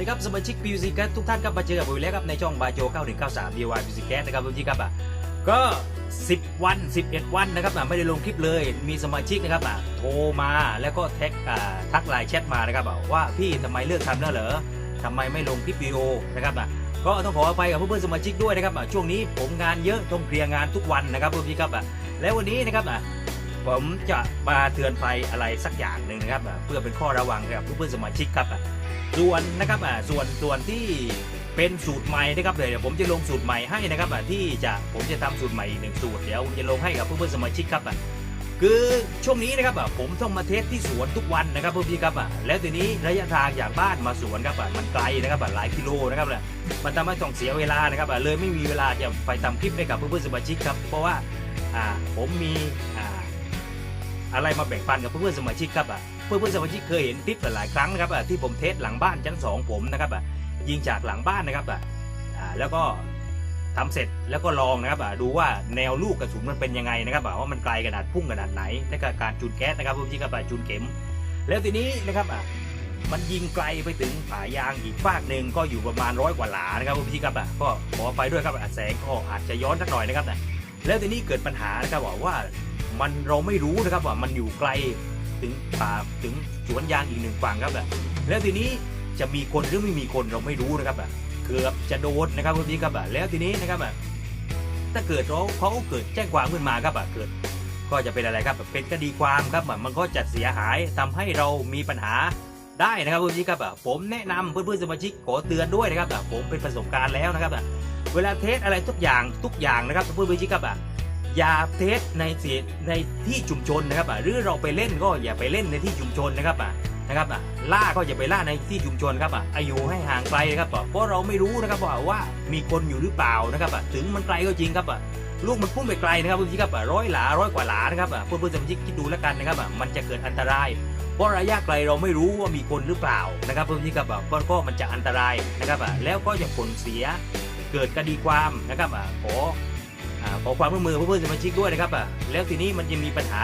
ดีครับิวสิกทุกท่านครับมาเจอกับผมอีกแล้วครับในช่องบาโจ9193 DIY บิวสิกนะครับพี่ครับอะก็ 10 วัน 11 วันนะครับอะไม่ได้ลงคลิปเลยมีสมาชิกนะครับอะโทรมาแล้วก็แท็กอ่าทักไลน์แชทมานะครับอะว่าพี่ทำไมเลิกทำแล้วเหรอทำไมไม่ลงคลิปวิดีโอนะครับอะก็ต้องขออภัยกับเพื่อนๆสมาชิกด้วยนะครับอะช่วงนี้ผมงานเยอะต้องเคลียร์งานทุกวันนะครับพี่ครับอะแล้ววันนี้นะครับอะ ผมจะมาเตือนภัยอะไรสักอย่างหนึ่งนะครับเพื่อเป็นข้อระวังกับเพื่อนสมาชิกครับส่วนนะครับส่วนส่วนที่เป็นสูตรใหม่นะครับเดี๋ยวผมจะลงสูตรใหม่ให้นะครับที่จะผมจะทำสูตรใหม่อีกหนึ่งสูตรเดี๋ยวผมจะลงให้กับเพื่อนๆสมาชิกครับคือช่วงนี้นะครับผมต้องมาเทสที่สวนทุกวันนะครับเพื่อนพี่ครับแล้วทีนี้ระยะทางจากบ้านมาสวนครับมันไกลนะครับหลายกิโลนะครับมันทำให้ต้องเสียเวลานะครับเลยไม่มีเวลาจะไปทำคลิปให้กับเพื่อนๆสมาชิกครับเพราะว่าอ่าผมมีอ่า อะไรมาแบ่งปันกับเพื่อนๆสมาชิกครับอะเพื่อนๆสมาชิกเคยเห็นคลิปหลายๆครั้งนะครับอะที่ผมเทสหลังบ้านชั้นสองผมนะครับอะยิงจากหลังบ้านนะครับอะแล้วก็ทำเสร็จแล้วก็ลองนะครับอะดูว่าแนวลูกกระสุนมันเป็นยังไงนะครับอะว่ามันไกลขนาดพุ่งขนาดไหนและก็การจุดแก๊สนะครับเพื่อนๆครับอะจุดเข็ม แล้วทีนี้นะครับอะมันยิงไกลไปถึงผายางอีกฟากหนึ่งก็อยู่ประมาณร้อยกว่าหลานะครับเพื่อนๆครับอะก็ขอไปด้วยครับอะแสงก็อาจจะย้อนสักหน่อยนะครับแล้วทีนี้เกิดปัญหานะครับบอกว่า มันเราไม่รู้นะครับว่ามันอยู่ไกลถึงป่าถึงสวนยางอีกหนึ่งฝั่งครับแบบแล้วทีนี้จะมีคนหรือไม่มีคนเราไม่รู้นะครับแบบเกือบจะโดนนะครับคุณพี่ครับแบบแล้วทีนี้นะครับแบบถ้าเกิดเขาเขาเกิดแจ้งความขึ้นมาครับแบบเกิด ก็จะเป็นอะไรครับแบบเป็นคดีความครับแบบมันก็จะเสียหายทำให้เรามีปัญหาได้นะครับคุณพี่ครับผมแนะนำเพื่อนๆสมาชิกขอเตือนด้วยนะครับผมเป็นประสบการณ์แล้วนะครับเวลาเทสอะไรทุกอย่างทุกอย่างนะครับเพื่อนๆสมาชิกครับแบบ อย่าเทสในเสีในที่ชุมชนนะครับอะหรือเราไปเล่นก็อย่าไปเล่นในที่ชุมชนนะครับอะนะครับอะล่าก็อย่าไปล่าในที่ชุมชนครับอะอายุให้ห่างไกลครับอะเพราะเราไม่รู้นะครับว่าว่ามีคนอยู่หรือเปล่านะครับอะถึงมันไกลก็จริงครับอะลูกมันพุ่งไปไกลนะครับบางทีครับร้อยหลาร้อยกว่าหลานะครับอะเพื่อนเพื่อนสมาชิกคิดดูแล้วกันนะครับอะมันจะเกิดอันตราย เพราะระยะไกลเราไม่รู้ว่ามีคนหรือเปล่านะครับเพื่อนที่ครับอะก็ก็มันจะอันตรายนะครับอะแล้วก็จะผลเสียเกิดคดีความนะครับอะขอ ขอความร่วมมือเพื่อนๆสมาชิกด้วยนะครับอะแล้วทีนี้มันจะมีปัญหา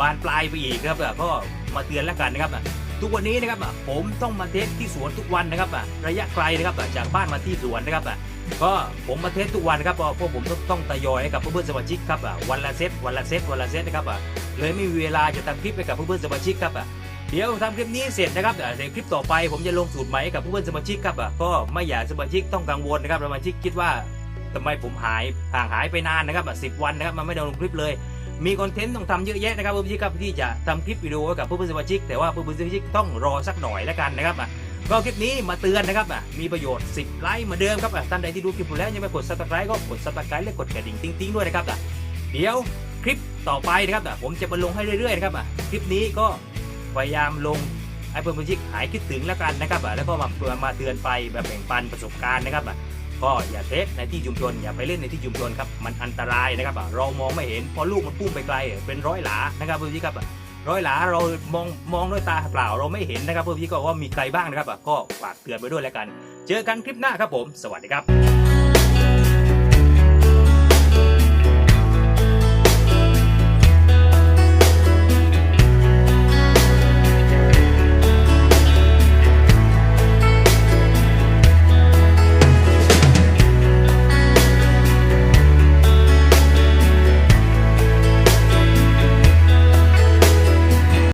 บานปลายไปอีกครับอะก็มาเตือนแล้วกันนะครับอะทุกวันนี้นะครับอะผมต้องมาเทสที่สวนทุกวันนะครับอะระยะไกลนะครับจากบ้านมาที่สวนนะครับอะก็ผมมาเทสทุกวันนะครับเพราะพวกผมต้องต้องทยอยให้กับเพื่อนๆสมาชิกครับอะวันละเซตวันละเซตวันละเซตนะครับอะเลยไม่มีเวลาจะทำคลิปให้กับเพื่อนๆสมาชิกครับอะเดี๋ยวทำคลิปนี้เสร็จนะครับอะในคลิปต่อไปผมจะลงสูตรใหม่ให้กับเพื่อนสมาชิกครับอะก็ไม่อยากสมาชิกต้องกังวลนะครับสมาชิกคิดว่า ทำไมผมหายห่างหายไปนานนะครับสิบวันนะครับมันไม่ได้ลงคลิปเลย มีคอนเทนต์ต้องทำเยอะแยะนะครับเพื่อนๆครับที่จะทำคลิปวิดีโอไว้กับเพื่อนๆสมาชิกแต่ว่าเพื่อนๆสมาชิกต้องรอสักหน่อยแล้วกันนะครับอะก็คลิปนี้มาเตือนนะครับอะมีประโยชน์ 10 ไลค์เหมาเดิมครับอะท่านใดที่ดูคลิปผมแล้วยังไม่กด subscribe ก็กด subscribe และกดกระดิ่งติ๊งๆด้วยนะครับอะเดี๋ยวคลิปต่อไปนะครับอะผมจะมาลงให้เรื่อยๆนะครับอะคลิปนี้ก็พยายามลงให้เพื่อนๆสมาชิกหายคิดถึงแล้วกันนะครับแล้วก็มามาเตือนไปแบบแบ่งปันประสบการณ์นะครับอะ ก็อย่าเทสในที่ชุมชน อย่าไปเล่นในที่ชุมชนครับมันอันตรายนะครับเรามองไม่เห็นเพราะลูกมันพุ่งไปไกลเป็นร้อยหลานะครับเพื่อนพี่ครับร้อยหลาเรามองมองด้วยตาเปล่าเราไม่เห็นนะครับเพื่อนพี่ก็ว่ามีใครบ้างนะครับก็ฝากเตือนไปด้วยแล้วกัน เจอกันคลิปหน้าครับผม สวัสดีครับ